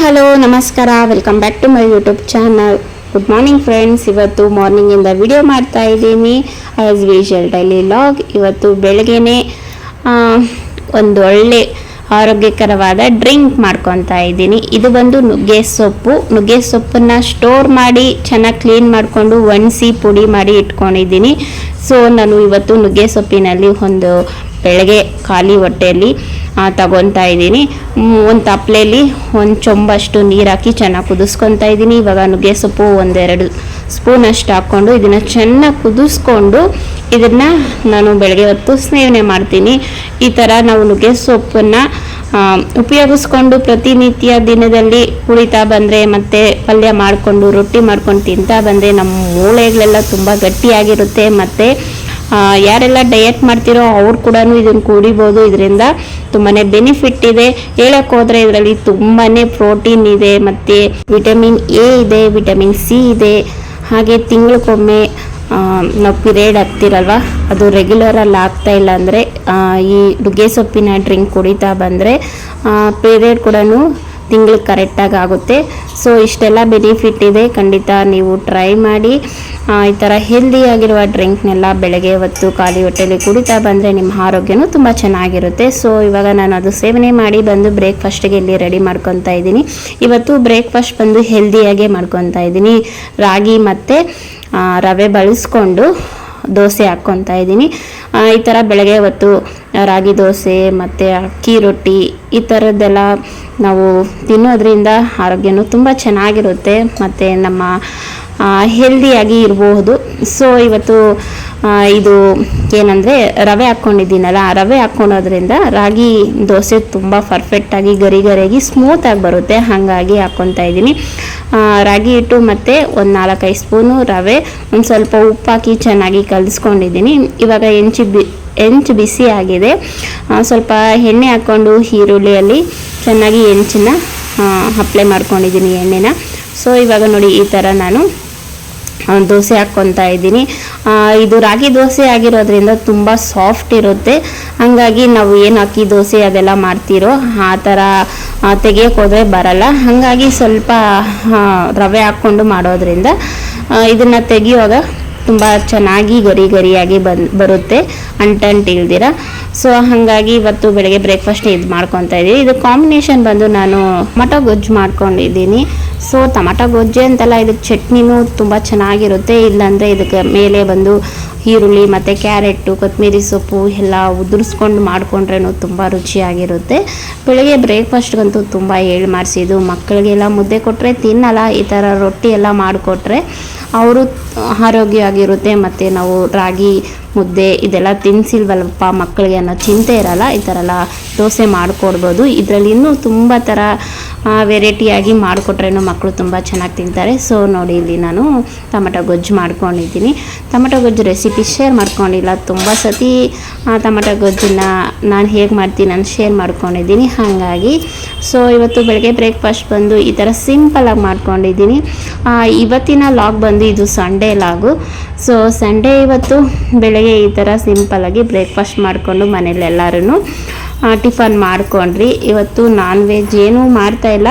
Hello, ನಮಸ್ಕಾರ. Welcome back to my YouTube channel good morning friends ಇವತ್ತು ಮಾರ್ನಿಂಗಿಂದ video ಮಾಡ್ತಾ ಇದ್ದೀನಿ. ಆ್ಯಸ್ ಯೂಶಲ್ ಡೈಲಿ ಲಾಗ್ ಇವತ್ತು ಬೆಳಗ್ಗೆನೆ ಒಂದು ಒಳ್ಳೆ ಆರೋಗ್ಯಕರವಾದ ಡ್ರಿಂಕ್ ಮಾಡ್ಕೊತಾ ಇದ್ದೀನಿ. ಇದು ಬಂದು ನುಗ್ಗೆ ಸೊಪ್ಪು. ನುಗ್ಗೆ ಸೊಪ್ಪನ್ನು ಸ್ಟೋರ್ ಮಾಡಿ, ಚೆನ್ನಾಗಿ ಕ್ಲೀನ್ ಮಾಡಿಕೊಂಡು ಒಣಸಿ ಪುಡಿ ಮಾಡಿ ಇಟ್ಕೊಂಡಿದ್ದೀನಿ. ಸೊ ನಾನು ಇವತ್ತು ನುಗ್ಗೆ ಸೊಪ್ಪಿನಲ್ಲಿ ಒಂದು ಬೆಳಗ್ಗೆ ಖಾಲಿ ಹೊಟ್ಟೆಯಲ್ಲಿ ತಗೊತಾ ಇದ್ದೀನಿ. ಒಂದು ತಪ್ಪಲೆಯಲ್ಲಿ ಒಂದು ಚೊಂಬಷ್ಟು ನೀರು ಹಾಕಿ ಚೆನ್ನಾಗಿ ಕುದಿಸ್ಕೊತಾ ಇದ್ದೀನಿ. ಇವಾಗ ನುಗ್ಗೆ ಸೊಪ್ಪು ಒಂದೆರಡು ಸ್ಪೂನ್ ಅಷ್ಟು ಹಾಕ್ಕೊಂಡು ಇದನ್ನು ಚೆನ್ನಾಗಿ ಕುದಿಸ್ಕೊಂಡು ಇದನ್ನು ನಾನು ಬೆಳಗ್ಗೆ ಹೊತ್ತು ಸೇವನೆ ಮಾಡ್ತೀನಿ. ಈ ಥರ ನಾವು ನುಗ್ಗೆ ಸೊಪ್ಪನ್ನು ಉಪಯೋಗಿಸ್ಕೊಂಡು ಪ್ರತಿನಿತ್ಯ ದಿನದಲ್ಲಿ ಕುಳಿತಾ ಬಂದರೆ ಮತ್ತು ಪಲ್ಯ ಮಾಡಿಕೊಂಡು, ರೊಟ್ಟಿ ಮಾಡ್ಕೊಂಡು ತಿಂತಾ ಬಂದರೆ ನಮ್ಮ ಮೂಳೆಗಳೆಲ್ಲ ತುಂಬ ಗಟ್ಟಿಯಾಗಿರುತ್ತೆ. ಮತ್ತು ಯಾರೆಲ್ಲ ಡಯಟ್ ಮಾಡ್ತಿರೋ ಅವ್ರು ಕೂಡ ಇದನ್ನು ಕುಡಿಬೋದು. ಇದರಿಂದ ತುಂಬಾ ಬೆನಿಫಿಟ್ ಇದೆ. ಹೇಳಕ್ಕೆ ಹೋದರೆ ಇದರಲ್ಲಿ ತುಂಬಾ ಪ್ರೋಟೀನ್ ಇದೆ ಮತ್ತು ವಿಟಮಿನ್ ಎ ಇದೆ ವಿಟಮಿನ್ ಸಿ ಇದೆ. ಹಾಗೆ ತಿಂಗಳಿಗೊಮ್ಮೆ ನಾವು ಪಿರಿಯಡ್ ಆಗ್ತಿರಲ್ವ ಅದು ರೆಗ್ಯುಲರಲ್ಲಿ ಆಗ್ತಾ ಇಲ್ಲ ಅಂದರೆ ಈ ನುಗ್ಗೆ ಸೊಪ್ಪಿನ ಡ್ರಿಂಕ್ ಕುಡಿತಾ ಬಂದರೆ ಪಿರಿಯಡ್ ಕೂಡ ತಿಂಗಳಿಗೆ ಕರೆಕ್ಟಾಗಿ ಆಗುತ್ತೆ. ಸೊ ಇಷ್ಟೆಲ್ಲ ಬೆನಿಫಿಟ್ ಇದೆ. ಖಂಡಿತ ನೀವು ಟ್ರೈ ಮಾಡಿ. ಈ ಥರ ಹೆಲ್ದಿಯಾಗಿರುವ ಡ್ರಿಂಕ್ನೆಲ್ಲ ಬೆಳಗ್ಗೆ ಹೊತ್ತು ಖಾಲಿ ಹೊಟ್ಟೆಲಿ ಕುಡಿತಾ ಬಂದರೆ ನಿಮ್ಮ ಆರೋಗ್ಯನೂ ತುಂಬ ಚೆನ್ನಾಗಿರುತ್ತೆ. ಸೊ ಇವಾಗ ನಾನು ಅದು ಸೇವನೆ ಮಾಡಿ ಬಂದು ಬ್ರೇಕ್ಫಾಸ್ಟಿಗೆ ಇಲ್ಲಿ ರೆಡಿ ಮಾಡ್ಕೊತಾ ಇದ್ದೀನಿ. ಇವತ್ತು ಬ್ರೇಕ್ಫಾಸ್ಟ್ ಬಂದು ಹೆಲ್ದಿಯಾಗೆ ಮಾಡ್ಕೊತಾ ಇದ್ದೀನಿ. ರಾಗಿ ಮತ್ತು ರವೆ ಬಳಸ್ಕೊಂಡು ದೋಸೆ ಹಾಕ್ಕೊತಾ ಇದ್ದೀನಿ. ಈ ಥರ ಬೆಳಗ್ಗೆ ಹೊತ್ತು ರಾಗಿ ದೋಸೆ, ಮತ್ತು ಅಕ್ಕಿ ರೊಟ್ಟಿ ಈ ಥರದ್ದೆಲ್ಲ ನಾವು ತಿನ್ನೋದ್ರಿಂದ ಆರೋಗ್ಯನೂ ತುಂಬ ಚೆನ್ನಾಗಿರುತ್ತೆ ಮತ್ತು ನಮ್ಮ ಹೆಲ್ದಿಯಾಗಿ ಇರಬಹುದು. ಸೊ ಇವತ್ತು ಇದು ಏನಂದರೆ ರವೆ ಹಾಕ್ಕೊಂಡಿದ್ದೀನಲ್ಲ ರವೆ ಹಾಕ್ಕೊಳೋದ್ರಿಂದ ರಾಗಿ ದೋಸೆ ತುಂಬ ಪರ್ಫೆಕ್ಟಾಗಿ ಗರಿ ಗರಿಯಾಗಿ ಸ್ಮೂತಾಗಿ ಬರುತ್ತೆ. ಹಾಗಾಗಿ ಹಾಕ್ಕೊತಾ ಇದ್ದೀನಿ. ರಾಗಿ ಹಿಟ್ಟು ಮತ್ತು ಒಂದು ನಾಲ್ಕೈದು ಸ್ಪೂನು ರವೆ, ಒಂದು ಸ್ವಲ್ಪ ಉಪ್ಪು ಹಾಕಿ ಚೆನ್ನಾಗಿ ಕಲಿಸ್ಕೊಂಡಿದ್ದೀನಿ. ಇವಾಗ ಹೆಂಚು ಬಿ, ಹೆಂಚು ಬಿಸಿ ಆಗಿದೆ. ಸ್ವಲ್ಪ ಎಣ್ಣೆ ಹಾಕ್ಕೊಂಡು ಈರುಳ್ಳಿಯಲ್ಲಿ ಚೆನ್ನಾಗಿ ಹೆಂಚನ್ನ ಅಪ್ಲೈ ಮಾಡ್ಕೊಂಡಿದ್ದೀನಿ ಎಣ್ಣೆನ. ಸೊ ಇವಾಗ ನೋಡಿ ಈ ಥರ ನಾನು ದೋಸೆ ಹಾಕ್ಕೊತಾ ಇದ್ದೀನಿ. ಇದು ರಾಗಿ ದೋಸೆ ಆಗಿರೋದ್ರಿಂದ ತುಂಬ ಸಾಫ್ಟ್ ಇರುತ್ತೆ. ಹಾಗಾಗಿ ನಾವು ಏನು ಅಕ್ಕಿ ದೋಸೆ ಅದೆಲ್ಲ ಮಾಡ್ತೀರೋ ಆ ಥರ ತೆಗಿಯೋಕೆ ಹೋದರೆ ಬರಲ್ಲ. ಹಾಗಾಗಿ ಸ್ವಲ್ಪ ರವೆ ಹಾಕ್ಕೊಂಡು ಮಾಡೋದ್ರಿಂದ ಇದನ್ನು ತೆಗಿಯುವಾಗ ತುಂಬ ಚೆನ್ನಾಗಿ ಗರಿ ಗರಿಯಾಗಿ ಬನ್ ಬರುತ್ತೆ. ಅಂಟಂಟ್ ಇಲ್ದಿರ. ಸೊ ಹಾಗಾಗಿ ಇವತ್ತು ಬೆಳಗ್ಗೆ ಬ್ರೇಕ್ಫಾಸ್ಟ್ ಇದು ಮಾಡ್ಕೊತಾ ಇದ್ದೀವಿ. ಇದು ಕಾಂಬಿನೇಷನ್ ಬಂದು ನಾನು ಟೊಮಟೊ ಗೊಜ್ಜು ಮಾಡ್ಕೊಂಡಿದ್ದೀನಿ. ಸೊ ಟೊಮಟೊ ಗೊಜ್ಜೆ ಅಂತಲ್ಲ ಇದಕ್ಕೆ ಚಟ್ನಿನೂ ತುಂಬ ಚೆನ್ನಾಗಿರುತ್ತೆ. ಇಲ್ಲಾಂದರೆ ಇದಕ್ಕೆ ಮೇಲೆ ಬಂದು ಈರುಳ್ಳಿ ಮತ್ತು ಕ್ಯಾರೆಟು ಕೊತ್ತಂಬರಿ ಸೊಪ್ಪು ಎಲ್ಲ ಉದುರಿಸ್ಕೊಂಡು ಮಾಡಿಕೊಂಡ್ರೂ ತುಂಬ ರುಚಿಯಾಗಿರುತ್ತೆ. ಬೆಳಗ್ಗೆ ಬ್ರೇಕ್ಫಾಸ್ಟ್ಗಂತೂ ತುಂಬ ಹೇಳಿ ಮಾಡಿಸಿದ್ದು ಮಕ್ಕಳಿಗೆಲ್ಲ ಮುದ್ದೆ ಕೊಟ್ಟರೆ ತಿನ್ನಲ್ಲ. ಈ ಥರ ರೊಟ್ಟಿ ಎಲ್ಲ ಮಾಡಿಕೊಟ್ರೆ ಅವರು ಆರೋಗ್ಯವಾಗಿರುತ್ತೆ ಮತ್ತು ನಾವು ರಾಗಿ, ಮುದ್ದೆ ಇದೆಲ್ಲ ತಿನ್ಸಿಲ್ವಲ್ಲಪ್ಪ ಮಕ್ಕಳಿಗೆ ಅನ್ನೋ ಚಿಂತೆ ಇರಲ್ಲ, ಈ ಥರ ಎಲ್ಲ ದೋಸೆ ಮಾಡಿಕೊಡ್ಬೋದು. ಇದರಲ್ಲಿ ಇನ್ನೂ ತುಂಬ ಥರ ವೆರೈಟಿಯಾಗಿ ಮಾಡಿಕೊಟ್ರೇನು ಮಕ್ಕಳು ತುಂಬ ಚೆನ್ನಾಗಿ ತಿಂತಾರೆ. ಸೊ ನೋಡಿ, ಇಲ್ಲಿ ನಾನು ಟೊಮೆಟೊ ಗೊಜ್ಜು ಮಾಡ್ಕೊಂಡಿದ್ದೀನಿ. ಟೊಮೆಟೊ ಗೊಜ್ಜು ರೆಸಿಪಿ ಶೇರ್ ಮಾಡ್ಕೊಂಡಿಲ್ಲ. ತುಂಬ ಸತಿ ಟೊಮಟೊ ಗೊಜ್ಜನ್ನ ನಾನು ಹೇಗೆ ಮಾಡ್ತೀನಿ ನಾನು ಶೇರ್ ಮಾಡ್ಕೊಂಡಿದ್ದೀನಿ. ಹಾಗಾಗಿ ಸೊ ಇವತ್ತು ಬೆಳಗ್ಗೆ ಬ್ರೇಕ್ಫಾಸ್ಟ್ ಬಂದು ಈ ಥರ ಸಿಂಪಲಾಗಿ ಮಾಡ್ಕೊಂಡಿದ್ದೀನಿ. ಇವತ್ತಿನ ಲಾಗ್ ಬಂದು ಇದು ಸಂಡೇ ಲಾಗು ಸೊ ಸಂಡೇ ಇವತ್ತು ಬೆಳಗ್ಗೆ ಈ ಥರ ಸಿಂಪಲಾಗಿ ಬ್ರೇಕ್ಫಾಸ್ಟ್ ಮಾಡಿಕೊಂಡು ಮನೇಲಿ ಎಲ್ಲರೂ ಟಿಫನ್ ಮಾಡ್ಕೊಂಡ್ರಿ. ಇವತ್ತು ನಾನ್ ವೆಜ್ ಏನೂ ಇಲ್ಲ.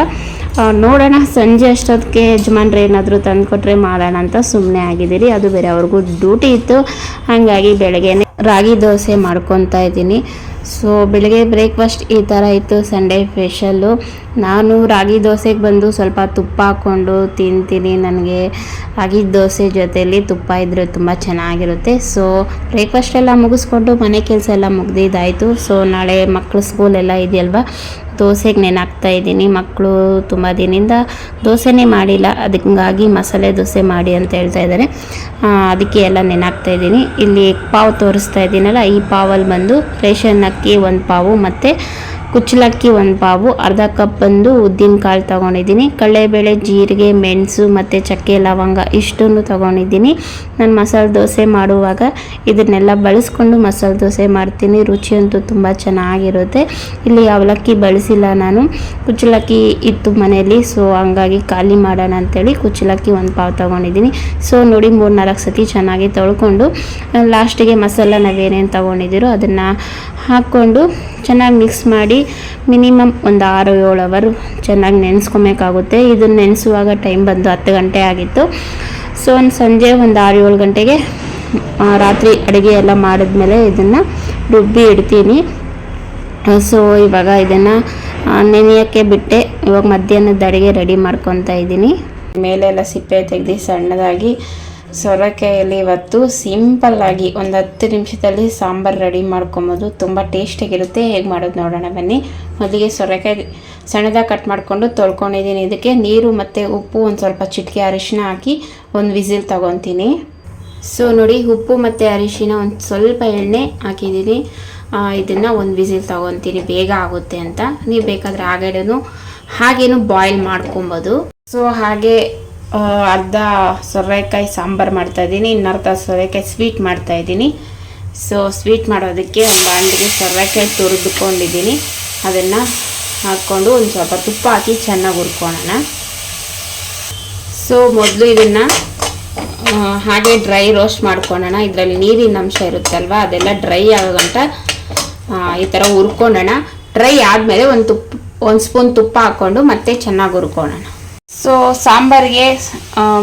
ನೋಡೋಣ, ಸಂಜೆ ಅಷ್ಟೊತ್ತಿಗೆ ಯಜಮಾನ್ರು ಏನಾದರೂ ತಂದುಕೊಟ್ರೆ ಮಾಡೋಣ ಅಂತ ಸುಮ್ಮನೆ ಆಗಿದ್ದೀರಿ. ಅದು ಬೇರೆ ಅವ್ರಿಗೂ ಡ್ಯೂಟಿ ಇತ್ತು. ಹಾಗಾಗಿ ಬೆಳಗ್ಗೆನೆ ರಾಗಿ ದೋಸೆ ಮಾಡ್ಕೊತಾ ಇದ್ದೀನಿ. ಸೊ ಬೆಳಗ್ಗೆ ಬ್ರೇಕ್ಫಾಸ್ಟ್ ಈ ಥರ ಇತ್ತು. ಸಂಡೇ ಸ್ಪೆಷಲ್ಲು ನಾನು ರಾಗಿ ದೋಸೆಗೆ ಬಂದು ಸ್ವಲ್ಪ ತುಪ್ಪ ಹಾಕ್ಕೊಂಡು ತಿಂತೀನಿ. ನನಗೆ ರಾಗಿ ದೋಸೆ ಜೊತೆಯಲ್ಲಿ ತುಪ್ಪ ಇದ್ದರೆ ತುಂಬ ಚೆನ್ನಾಗಿರುತ್ತೆ. ಸೊ ಬ್ರೇಕ್ಫಾಸ್ಟ್ ಎಲ್ಲ ಮುಗಿಸ್ಕೊಂಡು ಮನೆ ಕೆಲಸ ಎಲ್ಲ ಮುಗ್ದಿದ್ದಾಯಿತು. ಸೊ ನಾಳೆ ಮಕ್ಕಳು ಸ್ಕೂಲೆಲ್ಲ ಇದೆಯಲ್ವ? ದೋಸೆಗೆ ನೆನಾಕ್ತಾ ಇದ್ದೀನಿ. ಮಕ್ಕಳು ತುಂಬ ದಿನದಿಂದ ದೋಸೆನೇ ಮಾಡಿಲ್ಲ. ಅದಕ್ಕಾಗಿ ಮಸಾಲೆ ದೋಸೆ ಮಾಡಿ ಅಂತ ಹೇಳ್ತಾ ಇದ್ದಾರೆ. ಅದಕ್ಕೆ ಎಲ್ಲ ನೆನಾಕ್ತಾ ಇದ್ದೀನಿ. ಇಲ್ಲಿ ಪಾವು ತೋರಿಸ್ತಾ ಇದ್ದೀನಲ್ಲ, ಈ ಪಾವಲ್ಲಿ ಬಂದು ರೇಷನ್ ಅಕ್ಕಿ ಒಂದು ಪಾವು ಮತ್ತು ಕುಚ್ಚಲಕ್ಕಿ ಒಂದು ಪಾವು ಅರ್ಧ ಕಪ್ ಬಂದು ಉದ್ದಿನ ಕಾಳು ತೊಗೊಂಡಿದ್ದೀನಿ. ಕಡಲೆಬೇಳೆ ಜೀರಿಗೆ, ಮೆಣಸು ಮತ್ತು ಚಕ್ಕೆ, ಲವಂಗ ಇಷ್ಟನ್ನು ತೊಗೊಂಡಿದ್ದೀನಿ. ನಾನು ಮಸಾಲೆ ದೋಸೆ ಮಾಡುವಾಗ ಇದನ್ನೆಲ್ಲ ಬಳಸ್ಕೊಂಡು ಮಸಾಲೆ ದೋಸೆ ಮಾಡ್ತೀನಿ. ರುಚಿಯಂತೂ ತುಂಬ ಚೆನ್ನಾಗಿರುತ್ತೆ. ಇಲ್ಲಿ ಅವಲಕ್ಕಿ ಬಳಸಿಲ್ಲ ನಾನು. ಕುಚ್ಚಲಕ್ಕಿ ಇತ್ತು ಮನೆಯಲ್ಲಿ ಸೊ ಹಂಗಾಗಿ ಖಾಲಿ ಮಾಡೋಣ ಅಂತೇಳಿ ಕುಚ್ಚಲಕ್ಕಿ ಒಂದು ಪಾವು ತೊಗೊಂಡಿದ್ದೀನಿ. ಸೊ ನೋಡಿ ಮೂರು ನಾಲ್ಕು ಸತಿ ಚೆನ್ನಾಗಿ ತೊಳ್ಕೊಂಡು, ಲಾಸ್ಟಿಗೆ ಮಸಾಲ ನಾವೇನೇನು ತೊಗೊಂಡಿದ್ದೀರೋ ಅದನ್ನು ಹಾಕ್ಕೊಂಡು ಚೆನ್ನಾಗಿ ಮಿಕ್ಸ್ ಮಾಡಿ ಮಿನಿಮಮ್ ಒಂದು ಆರು ಏಳು ಅವರು ಚೆನ್ನಾಗಿ ನೆನೆಸ್ಕೊಬೇಕಾಗುತ್ತೆ. ಇದನ್ನು ನೆನೆಸುವಾಗ ಟೈಮ್ ಬಂದು ಹತ್ತು ಗಂಟೆ ಆಗಿತ್ತು. ಸೊ ಒಂದು ಸಂಜೆ ಒಂದು ಆರು ಏಳು ಗಂಟೆಗೆ ರಾತ್ರಿ ಅಡುಗೆ ಎಲ್ಲ ಮಾಡಿದ್ಮೇಲೆ ಇದನ್ನು ರುಬ್ಬಿ ಇಡ್ತೀನಿ. ಸೊ ಇವಾಗ ಇದನ್ನು ನೆನೆಯೋಕ್ಕೆ ಬಿಟ್ಟೆ. ಇವಾಗ ಮಧ್ಯಾಹ್ನದ ಅಡುಗೆ ರೆಡಿ ಮಾಡ್ಕೊತಾ ಇದ್ದೀನಿ. ಮೇಲೆಲ್ಲ ಸಿಪ್ಪೆ ತೆಗೆದು ಸಣ್ಣದಾಗಿ ಸೊರಕಾಯಲ್ಲಿ ಇವತ್ತು ಸಿಂಪಲ್ಲಾಗಿ ಒಂದು ಹತ್ತು ನಿಮಿಷದಲ್ಲಿ ಸಾಂಬಾರು ರೆಡಿ ಮಾಡ್ಕೊಬೋದು. ತುಂಬ ಟೇಸ್ಟಿಯಾಗಿರುತ್ತೆ ಹೇಗೆ ಮಾಡೋದು ನೋಡೋಣ ಬನ್ನಿ. ಮೊದಲಿಗೆ ಸೊರೆಕಾಯಿ ಸಣ್ಣದಾಗಿ ಕಟ್ ಮಾಡಿಕೊಂಡು ತೊಳ್ಕೊಂಡಿದ್ದೀನಿ. ಇದಕ್ಕೆ ನೀರು ಮತ್ತು ಉಪ್ಪು ಒಂದು ಸ್ವಲ್ಪ ಚಿಟಿಕೆ ಅರಿಶಿನ ಹಾಕಿ ಒಂದು ವಿಸಿಲ್ ತೊಗೊತೀನಿ. ಸೊ ನೋಡಿ, ಉಪ್ಪು ಮತ್ತು ಅರಿಶಿನ ಒಂದು ಸ್ವಲ್ಪ ಎಣ್ಣೆ ಹಾಕಿದ್ದೀನಿ. ಇದನ್ನು ಒಂದು ವಿಸಿಲ್ ತೊಗೊತೀನಿ. ಬೇಗ ಆಗುತ್ತೆ ಅಂತ. ನೀವು ಬೇಕಾದರೆ ಆಗಡೆನೂ ಹಾಗೇನು ಬಾಯ್ಲ್ ಮಾಡ್ಕೊಬೋದು. ಸೊ ಹಾಗೆ ಅರ್ಧ ಸೊರೆಕಾಯಿ ಸಾಂಬಾರು ಮಾಡ್ತಾಯಿದ್ದೀನಿ ಇನ್ನು ಅರ್ಧ ಸೊರೆಕಾಯಿ ಸ್ವೀಟ್ ಮಾಡ್ತಾಯಿದ್ದೀನಿ ಸೊ ಸ್ವೀಟ್ ಮಾಡೋದಕ್ಕೆ ಒಂದು ಬಾಂಡಿಗೆ ಸೊರೆಕಾಯಿ ತುರಿದುಕೊಂಡಿದ್ದೀನಿ. ಅದನ್ನು ಹಾಕ್ಕೊಂಡು ಒಂದು ಸ್ವಲ್ಪ ತುಪ್ಪ ಹಾಕಿ ಚೆನ್ನಾಗಿ ಹುರ್ಕೊಳ್ಳೋಣ. ಸೊ ಮೊದಲು ಇದನ್ನು ಹಾಗೆ ಡ್ರೈ ರೋಸ್ಟ್ ಮಾಡ್ಕೊಳ್ಳೋಣ. ಇದರಲ್ಲಿ ನೀರಿನ ಅಂಶ ಇರುತ್ತಲ್ವ ಅದೆಲ್ಲ ಡ್ರೈ ಆಗೋ ಗಂಟ ಆ, ಈ ಥರ ಹುರ್ಕೊಳ್ಳೋಣ. ಡ್ರೈ ಆದಮೇಲೆ ಒಂದು ತುಪ್ಪ ಒಂದು ಸ್ಪೂನ್ ತುಪ್ಪ ಹಾಕ್ಕೊಂಡು ಮತ್ತೆ ಚೆನ್ನಾಗಿ ಹುರ್ಕೊಳ್ಳೋಣ. ಸೊ ಸಾಂಬಾರಿಗೆ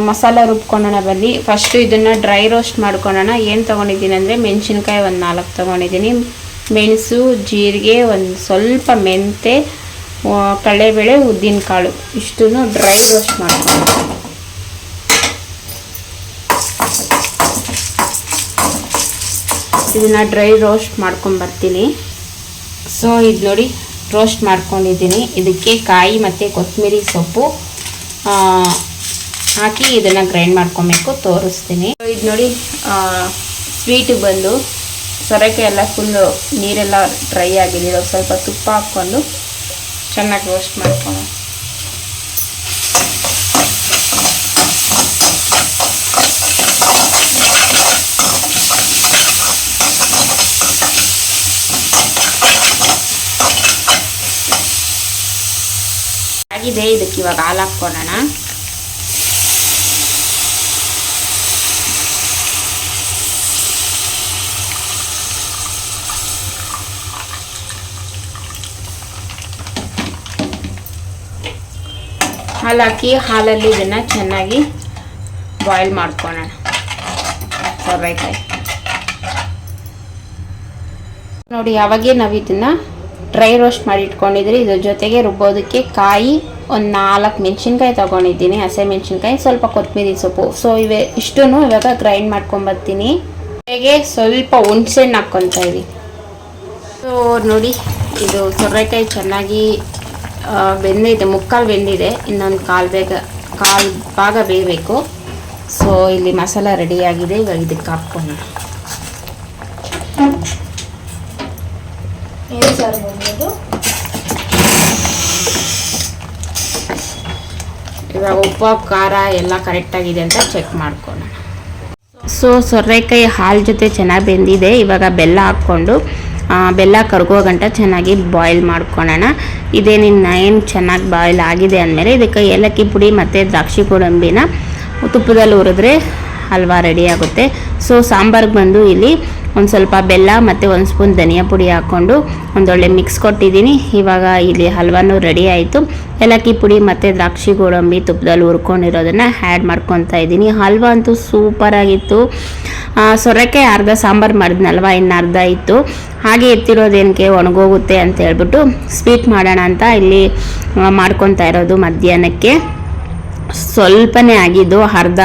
ಮಸಾಲ ರುಬ್ಕೊಳ್ಳೋಣ ಬನ್ನಿ. ಫಸ್ಟು ಇದನ್ನು ಡ್ರೈ ರೋಸ್ಟ್ ಮಾಡ್ಕೊಳ್ಳೋಣ ಏನು ತೊಗೊಂಡಿದ್ದೀನಿ ಅಂದರೆ ಮೆಣಸಿನ್ಕಾಯಿ ಒಂದು ನಾಲ್ಕು ತೊಗೊಂಡಿದ್ದೀನಿ. ಮೆಣಸು, ಜೀರಿಗೆ, ಒಂದು ಸ್ವಲ್ಪ ಮೆಂತೆ ಕಳೆಬೇಳೆ ಉದ್ದಿನಕಾಳು. ಇಷ್ಟನ್ನು ಡ್ರೈ ರೋಸ್ಟ್ ಮಾಡ್ಕೊಳ್ಳೋಣ. ಇದನ್ನು ಡ್ರೈ ರೋಸ್ಟ್ ಮಾಡ್ಕೊಂಡು ಬರ್ತೀನಿ. ಸೊ ಇದು ನೋಡಿ ರೋಸ್ಟ್ ಮಾಡ್ಕೊಂಡಿದ್ದೀನಿ. ಇದಕ್ಕೆ ಕಾಯಿ ಮತ್ತು ಕೊತ್ತಂಬರಿ ಸೊಪ್ಪು. ಹಾಕಿ ಇದನ್ನು ಗ್ರೈಂಡ್ ಮಾಡ್ಕೊಬೇಕು, ತೋರಿಸ್ತೀನಿ. ಇದು ನೋಡಿ ಸ್ವೀಟಿಗೆ ಬಂದು, ಸೊರಕೆ ಎಲ್ಲ ಫುಲ್ಲು ನೀರೆಲ್ಲ ಡ್ರೈ ಆಗಿದೆ. ಸ್ವಲ್ಪ ತುಪ್ಪ ಹಾಕ್ಕೊಂಡು ಚೆನ್ನಾಗಿ ರೋಸ್ಟ್ ಮಾಡ್ಕೊಳ್ಳೋಣ. ಆಗಿದೆ ಇದಕ್ಕೆ ಇವಾಗ ಹಾಲು ಹಾಕ್ಕೊಳ್ಳೋಣ ಹಾಲು ಹಾಕಿ ಹಾಲಲ್ಲಿ ಇದನ್ನು ಚೆನ್ನಾಗಿ ಬಾಯ್ಲ್ ಮಾಡ್ಕೊಳ್ಳೋಣ ಸೊರೆಕಾಯಿ ನೋಡಿ, ಯಾವಾಗೇ ನಾವು ಇದನ್ನ ಡ್ರೈ ರೋಸ್ಟ್ ಮಾಡಿ ಇಟ್ಕೊಂಡಿದ್ರಿ ಇದ್ರ ಜೊತೆಗೆ ರುಬ್ಬೋದಕ್ಕೆ ಕಾಯಿ ಒಂದು ನಾಲ್ಕು ಮೆಣಸಿನ್ಕಾಯಿ ತೊಗೊಂಡಿದ್ದೀನಿ, ಹಸೆ ಮೆಣಸಿನ್ಕಾಯಿ, ಸ್ವಲ್ಪ ಕೊತ್ತಂಬರಿ ಸೊಪ್ಪು. ಸೊ ಇವೆ ಇಷ್ಟೂ ಇವಾಗ ಗ್ರೈಂಡ್ ಮಾಡ್ಕೊಂಬರ್ತೀನಿ ಹೇಗೆ? ಸ್ವಲ್ಪ ಹುಣ್ಸೆಹಣ್ಣು ಹಾಕ್ಕೊತಾ ಇದ್ದೀನಿ ಸೊ ನೋಡಿ, ಇದು ಸೊರೆಕಾಯಿ ಚೆನ್ನಾಗಿ ಬೆಂದಿದೆ, ಮುಕ್ಕಾಲು ಬೆಂದಿದೆ. ಇನ್ನೊಂದು ಕಾಲು ಬೇಗ, ಕಾಲು ಭಾಗ ಬೇಯಬೇಕು. ಸೊ ಇಲ್ಲಿ ಮಸಾಲ ರೆಡಿಯಾಗಿದೆ ಇವಾಗ ಇದಕ್ಕೆ ಹಾಕ್ಕೊಳ್ಳೋಣ. ಏನು ಸರ್ ಇವಾಗ ಉಪ್ಪು, ಖಾರ ಎಲ್ಲ ಕರೆಕ್ಟಾಗಿದೆ ಅಂತ ಚೆಕ್ ಮಾಡ್ಕೊಳ್ಳೋಣ. ಸೊ ಸೊರ್ರೆಕಾಯಿ ಹಾಲು ಜೊತೆ ಚೆನ್ನಾಗಿ ಬೆಂದಿದೆ. ಇವಾಗ ಬೆಲ್ಲ ಹಾಕ್ಕೊಂಡು ಬೆಲ್ಲ ಕರ್ಗೋ ಗಂಟ ಚೆನ್ನಾಗಿ ಬಾಯ್ಲ್ ಮಾಡ್ಕೊಳ್ಳೋಣ. ಇದೇನಿನ್ನ ಏನು ಚೆನ್ನಾಗಿ ಬಾಯ್ಲ್ ಆಗಿದೆ ಅಂದಮೇಲೆ ಇದಕ್ಕೆ ಏಲಕ್ಕಿ ಪುಡಿ ಮತ್ತು ದ್ರಾಕ್ಷಿ ಗೋಡಂಬಿನ ತುಪ್ಪದಲ್ಲಿ ಹುರಿದ್ರೆ ಹಲ್ವಾ ರೆಡಿ ಆಗುತ್ತೆ. ಸೊ ಸಾಂಬಾರ್ಗೆ ಬಂದು ಇಲ್ಲಿ ಒಂದು ಸ್ವಲ್ಪ ಬೆಲ್ಲ ಮತ್ತು ಒಂದು ಸ್ಪೂನ್ ಧನಿಯಾ ಪುಡಿ ಹಾಕ್ಕೊಂಡು ಒಂದೊಳ್ಳೆ ಮಿಕ್ಸ್ ಕೊಟ್ಟಿದ್ದೀನಿ. ಇವಾಗ ಇಲ್ಲಿ ಹಲ್ವಾನು ರೆಡಿ ಆಯಿತು. ಏಲಕ್ಕಿ ಪುಡಿ ಮತ್ತು ದ್ರಾಕ್ಷಿ ಗೋಡಂಬಿ ತುಪ್ಪದಲ್ಲಿ ಹುರ್ಕೊಂಡಿರೋದನ್ನು ಆ್ಯಡ್ ಮಾಡ್ಕೊತಾ ಇದ್ದೀನಿ. ಹಲ್ವಾ ಅಂತೂ ಸೂಪರಾಗಿತ್ತು ಆ, ಸೊರೆಕಾಯಿ ಅರ್ಧ ಸಾಂಬಾರು ಮಾಡಿದ್ನಲ್ವ? ಇನ್ನು ಅರ್ಧ ಇತ್ತು. ಹಾಗೆ ಎತ್ತಿರೋದೇನಕ್ಕೆ ಒಣಗೋಗುತ್ತೆ ಅಂತ ಹೇಳ್ಬಿಟ್ಟು ಸ್ವೀಟ್ ಮಾಡೋಣ ಅಂತ ಇಲ್ಲಿ ಮಾಡ್ಕೊತಾ ಇರೋದು ಮಧ್ಯಾಹ್ನಕ್ಕೆ. ಸ್ವಲ್ಪನೇ ಆಗಿದ್ದು ಅರ್ಧ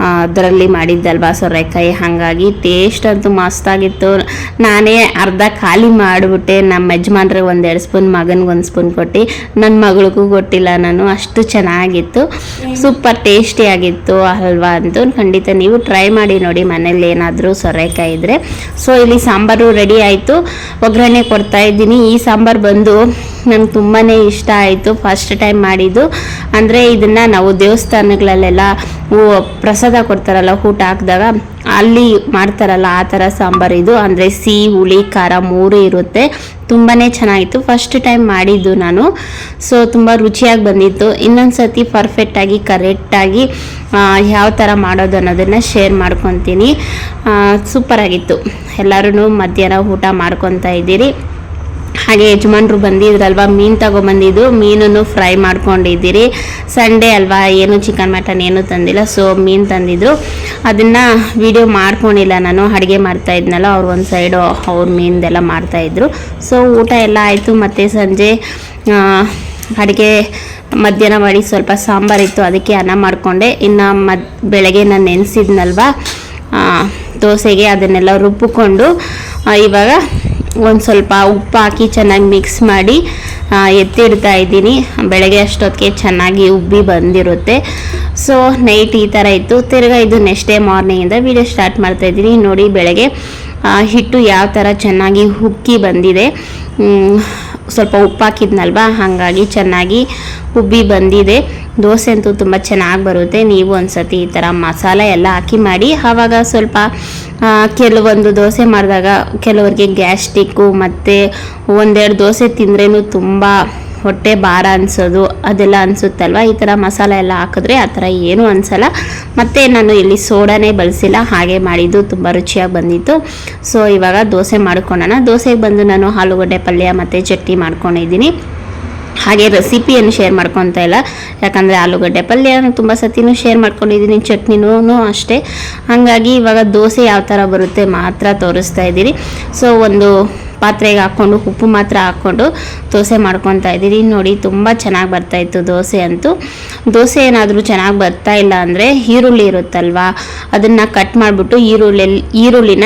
ಅದರಲ್ಲಿ ಮಾಡಿದ್ದಲ್ವ? ಸೊರೆಕಾಯಿ ಹಾಗಾಗಿ ಟೇಸ್ಟ್ ಅಂತೂ ಮಸ್ತಾಗಿತ್ತು ನಾನೇ ಅರ್ಧ ಖಾಲಿ ಮಾಡಿಬಿಟ್ಟೆ. ನಮ್ಮ ಯಜಮಾನ್ರಿಗೆ ಒಂದೆರಡು ಸ್ಪೂನ್ ಮಗನಿಗೆ ಒಂದು ಸ್ಪೂನ್ ಕೊಟ್ಟು. ನನ್ನ ಮಗಳಿಗೂ ಕೊಟ್ಟಿಲ್ಲ ನಾನು. ಅಷ್ಟು ಚೆನ್ನಾಗಿತ್ತು. ಸೂಪರ್ ಟೇಸ್ಟಿಯಾಗಿತ್ತು ಹಲ್ವಾ ಅಂತ ಖಂಡಿತ ನೀವು ಟ್ರೈ ಮಾಡಿ ನೋಡಿ. ಮನೇಲಿ ಏನಾದರೂ ಸೊರೆಕಾಯಿ ಇದ್ದರೆ ಸೊ ಇಲ್ಲಿ ಸಾಂಬಾರು ರೆಡಿ ಆಯಿತು. ಒಗ್ಗರಣೆ ಕೊಡ್ತಾ ಇದ್ದೀನಿ. ಈ ಸಾಂಬಾರು ಬಂದು ನಂಗೆ ತುಂಬಾ ಇಷ್ಟ ಆಯಿತು. ಫಸ್ಟ್ ಟೈಮ್ ಮಾಡಿದ್ದು. ಅಂದರೆ ಇದನ್ನು ನಾವು ದೇವಸ್ಥಾನಗಳಲ್ಲೆಲ್ಲ ಪ್ರಸಾದ ಕೊಡ್ತಾರಲ್ಲ, ಊಟ ಹಾಕಿದಾಗ, ಅಲ್ಲಿ ಮಾಡ್ತಾರಲ್ಲ, ಆ ಥರ ಸಾಂಬಾರು ಇದು. ಅಂದರೆ ಸಿಹಿ, ಹುಳಿ, ಖಾರ ಮೂರು ಇರುತ್ತೆ. ತುಂಬಾ ಚೆನ್ನಾಗಿತ್ತು. ಫಸ್ಟ್ ಟೈಮ್ ಮಾಡಿದ್ದು ನಾನು. ಸೊ ತುಂಬ ರುಚಿಯಾಗಿ ಬಂದಿತ್ತು. ಇನ್ನೊಂದು ಸತಿ ಪರ್ಫೆಕ್ಟಾಗಿ ಕರೆಕ್ಟಾಗಿ ಯಾವ ಥರ ಮಾಡೋದು ಅನ್ನೋದನ್ನು ಶೇರ್ ಮಾಡ್ಕೊತೀನಿ. ಸೂಪರಾಗಿತ್ತು ಎಲ್ಲರೂ ಮಧ್ಯಾಹ್ನ ಊಟ ಮಾಡ್ಕೊತಾ ಇದ್ದೀರಿ. ಹಾಗೆ ಯಜಮಾನ್ರು ಬಂದಿದ್ರಲ್ವ, ಮೀನು ತಗೊಬಂದಿದ್ದು, ಮೀನನ್ನು ಫ್ರೈ ಮಾಡ್ಕೊಂಡಿದ್ದೀರಿ. ಸಂಡೇ ಅಲ್ವಾ, ಏನು ಚಿಕನ್ ಮಟನ್ ಏನು ತಂದಿಲ್ಲ ಸೊ ಮೀನು ತಂದಿದ್ರು. ಅದನ್ನು ವಿಡಿಯೋ ಮಾಡ್ಕೊಂಡಿಲ್ಲ ನಾನು, ಅಡುಗೆ ಮಾಡ್ತಾ ಇದ್ನಲ್ಲ, ಅವ್ರು ಒಂದು ಸೈಡು ಅವ್ರ ಮೀನ್ದೆಲ್ಲ ಮಾಡ್ತಾಯಿದ್ರು ಸೊ ಊಟ ಎಲ್ಲ ಆಯಿತು, ಮತ್ತು ಸಂಜೆ ಅಡುಗೆ ಮಧ್ಯಾಹ್ನ ಮಾಡಿ ಸ್ವಲ್ಪ ಸಾಂಬಾರಿತ್ತು ಅದಕ್ಕೆ ಅನ್ನ ಮಾಡಿಕೊಂಡೆ. ಇನ್ನು ಮದ್, ಬೆಳಗ್ಗೆ ನಾನು ನೆನೆಸಿದ್ನಲ್ವ ದೋಸೆಗೆ ಅದನ್ನೆಲ್ಲ ರುಬ್ಬಿಕೊಂಡು ಇವಾಗ ಒಂದು ಸ್ವಲ್ಪ ಉಪ್ಪು ಹಾಕಿ ಚೆನ್ನಾಗಿ ಮಿಕ್ಸ್ ಮಾಡಿ ಎತ್ತಿಡ್ತಾ ಇದ್ದೀನಿ. ಬೆಳಗ್ಗೆ ಅಷ್ಟೊತ್ತಿಗೆ ಚೆನ್ನಾಗಿ ಉಬ್ಬಿ ಬಂದಿರುತ್ತೆ. ಸೊ ನೈಟ್ ಈ ಥರ ಇತ್ತು. ತಿರ್ಗಾ ಇದು ನೆಕ್ಸ್ಟ್ ಡೇ ಮಾರ್ನಿಂಗಿಂದ ವೀಡಿಯೋ ಸ್ಟಾರ್ಟ್ ಮಾಡ್ತಾ ಇದ್ದೀನಿ. ನೋಡಿ ಬೆಳಗ್ಗೆ ಹಿಟ್ಟು ಯಾವ ಥರ ಚೆನ್ನಾಗಿ ಉಕ್ಕಿ ಬಂದಿದೆ ಸ್ವಲ್ಪ ಉಪ್ಪು ಹಾಕಿದ್ನಲ್ವ, ಹಾಗಾಗಿ ಚೆನ್ನಾಗಿ ಉಬ್ಬಿ ಬಂದಿದೆ. ದೋಸೆ ಅಂತೂ ತುಂಬ ಚೆನ್ನಾಗಿ ಬರುತ್ತೆ, ನೀವು ಒಂದ್ಸತಿ ಈ ಥರ ಮಸಾಲೆ ಎಲ್ಲ ಹಾಕಿ ಮಾಡಿ, ಆವಾಗ ಸ್ವಲ್ಪ ಕೆಲವೊಂದು ದೋಸೆ ಮಾಡಿದಾಗ ಕೆಲವರಿಗೆ ಗ್ಯಾಸ್ಟಿಕ್ಕು ಮತ್ತು ಒಂದೆರಡು ದೋಸೆ ತಿಂದ್ರೇ ತುಂಬ ಹೊಟ್ಟೆ ಭಾರ ಅನಿಸೋದು ಅದೆಲ್ಲ ಅನಿಸುತ್ತಲ್ವ? ಈ ಥರ ಮಸಾಲೆ ಎಲ್ಲ ಹಾಕಿದ್ರೆ ಆ ಥರ ಏನೂ ಅನಿಸಲ್ಲ. ಮತ್ತು ನಾನು ಇಲ್ಲಿ ಸೋಡಾನೇ ಬಳಸಿಲ್ಲ, ಹಾಗೆ ಮಾಡಿದ್ದು ತುಂಬ ರುಚಿಯಾಗಿ ಬಂದಿತ್ತು. ಸೊ ಇವಾಗ ದೋಸೆ ಮಾಡ್ಕೊಳ್ಳೋಣ ದೋಸೆಗೆ ಬಂದು ನಾನು ಆಲೂಗಡ್ಡೆ ಪಲ್ಯ ಮತ್ತು ಚಟ್ನಿ ಮಾಡ್ಕೊಂಡಿದ್ದೀನಿ. ಹಾಗೆ ರೆಸಿಪಿಯನ್ನು ಶೇರ್ ಮಾಡ್ಕೊತಾ ಇಲ್ಲ. ಯಾಕಂದರೆ ಆಲೂಗಡ್ಡೆ ಪಲ್ಯ ತುಂಬ ಸತಿನೂ ಶೇರ್ ಮಾಡ್ಕೊಂಡಿದ್ದೀನಿ ಚಟ್ನಿನೂ ಅಷ್ಟೇ. ಹಾಗಾಗಿ ಇವಾಗ ದೋಸೆ ಯಾವ ಥರ ಬರುತ್ತೆ ಮಾತ್ರ ತೋರಿಸ್ತಾ ಇದ್ದೀನಿ. ಸೊ ಒಂದು ಪಾತ್ರೆಗೆ ಹಾಕ್ಕೊಂಡು, ಉಪ್ಪು ಮಾತ್ರ ಹಾಕ್ಕೊಂಡು ದೋಸೆ ಮಾಡ್ಕೊತಾ ಇದ್ದೀರಿ. ನೋಡಿ, ತುಂಬ ಚೆನ್ನಾಗಿ ಬರ್ತಾಯಿತ್ತು ದೋಸೆ ಅಂತೂ. ದೋಸೆ ಏನಾದರೂ ಚೆನ್ನಾಗಿ ಬರ್ತಾ ಇಲ್ಲ ಅಂದರೆ ಈರುಳ್ಳಿ ಇರುತ್ತಲ್ವಾ? ಅದನ್ನು ಕಟ್ ಮಾಡಿಬಿಟ್ಟು ಈರುಳ್ಳಿ, ಈರುಳ್ಳಿನ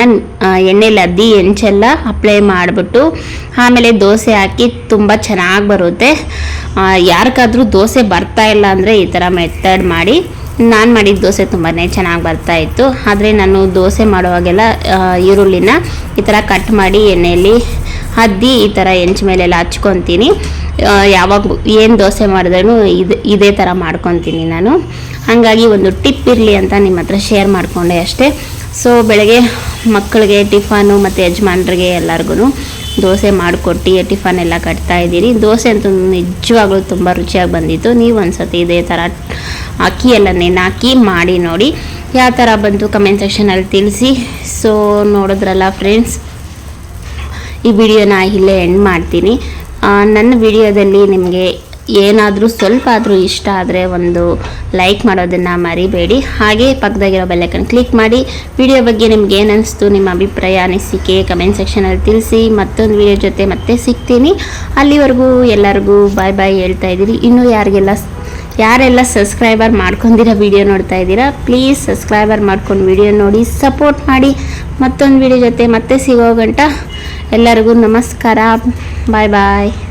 ಎಣ್ಣೆಲಿ ಅದ್ದಿ ಹೆಂಚೆಲ್ಲ ಅಪ್ಲೈ ಮಾಡಿಬಿಟ್ಟು ಆಮೇಲೆ ದೋಸೆ ಹಾಕಿ ತುಂಬ ಚೆನ್ನಾಗಿ ಬರುತ್ತೆ. ಯಾರಿಗಾದರೂ ದೋಸೆ ಬರ್ತಾ ಇಲ್ಲ ಅಂದರೆ ಈ ಥರ ಮೆಥಡ್ ಮಾಡಿ ನಾನು ಮಾಡಿದ ದೋಸೆ ತುಂಬಾ ಚೆನ್ನಾಗಿ ಬರ್ತಾ ಇತ್ತು. ಆದರೆ ನಾನು ದೋಸೆ ಮಾಡುವಾಗೆಲ್ಲ ಈರುಳ್ಳಿನ ಈ ಥರ ಕಟ್ ಮಾಡಿ ಎಣ್ಣೆಯಲ್ಲಿ ಹದ್ದಿ ಈ ಥರ ಹೆಂಚ್ ಮೇಲೆಲ್ಲ ಹಚ್ಕೊತೀನಿ. ಯಾವಾಗ ಏನು ದೋಸೆ ಮಾಡಿದ್ರೂ ಇದು, ಇದೇ ಥರ ಮಾಡ್ಕೊತೀನಿ ನಾನು. ಹಾಗಾಗಿ ಒಂದು ಟಿಪ್ ಇರಲಿ ಅಂತ ನಿಮ್ಮ ಹತ್ರ ಶೇರ್ ಮಾಡಿಕೊಂಡೆ ಅಷ್ಟೇ. ಸೊ ಬೆಳಗ್ಗೆ ಮಕ್ಕಳಿಗೆ, ಟಿಫನು ಮತ್ತು ಯಜಮಾನ್ರಿಗೆ ಎಲ್ಲರಿಗೂ ದೋಸೆ ಮಾಡಿಕೊಟ್ಟು ಟಿಫನ್ ಎಲ್ಲ ಕಟ್ತಾ ಇದ್ದೀನಿ. ದೋಸೆ ಅಂತೂ ನಿಜವಾಗ್ಲೂ ತುಂಬ ರುಚಿಯಾಗಿ ಬಂದಿತ್ತು. ನೀವು ಒಂದ್ಸತಿ ಇದೇ ಥರ ಅಕ್ಕಿ ಎಲ್ಲ ನೆನಾಕಿ ಮಾಡಿ ನೋಡಿ. ಯಾವ ಥರ ಬಂತು ಕಮೆಂಟ್ ಸೆಕ್ಷನಲ್ಲಿ ತಿಳಿಸಿ. ಸೊ ನೋಡಿದ್ರಲ್ಲ ಫ್ರೆಂಡ್ಸ್ ಈ ವಿಡಿಯೋನ ಇಲ್ಲೇ ಎಂಡ್ ಮಾಡ್ತೀನಿ. ನನ್ನ ವಿಡಿಯೋದಲ್ಲಿ ನಿಮಗೆ ಏನಾದರೂ ಸ್ವಲ್ಪ ಆದರೂ ಇಷ್ಟ ಆದರೆ ಒಂದು ಲೈಕ್ ಮಾಡೋದನ್ನು ಮರಿಬೇಡಿ. ಹಾಗೆ ಪಕ್ಕದಾಗಿರೋ ಬೆಲ್ಲೈಕನ್ ಕ್ಲಿಕ್ ಮಾಡಿ. ವಿಡಿಯೋ ಬಗ್ಗೆ ನಿಮ್ಗೆ ಏನು ನಿಮ್ಮ ಅಭಿಪ್ರಾಯ, ಅನಿಸಿಕೆ ಕಮೆಂಟ್ ಸೆಕ್ಷನಲ್ಲಿ ತಿಳಿಸಿ. ಮತ್ತೊಂದು ವಿಡಿಯೋ ಜೊತೆ ಮತ್ತೆ ಸಿಗ್ತೀನಿ. ಅಲ್ಲಿವರೆಗೂ ಎಲ್ಲರಿಗೂ ಬಾಯ್ ಬಾಯ್ ಹೇಳ್ತಾ ಇದ್ದೀರಿ. ಇನ್ನೂ ಯಾರಿಗೆಲ್ಲ ಯಾರೆಲ್ಲ ಸಬ್ಸ್ಕ್ರೈಬರ್ ಮಾಡ್ಕೊಂಡಿರೋ ವಿಡಿಯೋ ನೋಡ್ತಾ ಇದ್ದೀರಾ ಪ್ಲೀಸ್ ಸಬ್ಸ್ಕ್ರೈಬರ್ ಮಾಡ್ಕೊಂಡು ವಿಡಿಯೋ ನೋಡಿ ಸಪೋರ್ಟ್ ಮಾಡಿ. ಮತ್ತೊಂದು ವಿಡಿಯೋ ಜೊತೆ ಮತ್ತೆ ಸಿಗೋ ಗಂಟ. ಎಲ್ಲರಿಗೂ ನಮಸ್ಕಾರ. ಬಾಯ್ ಬಾಯ್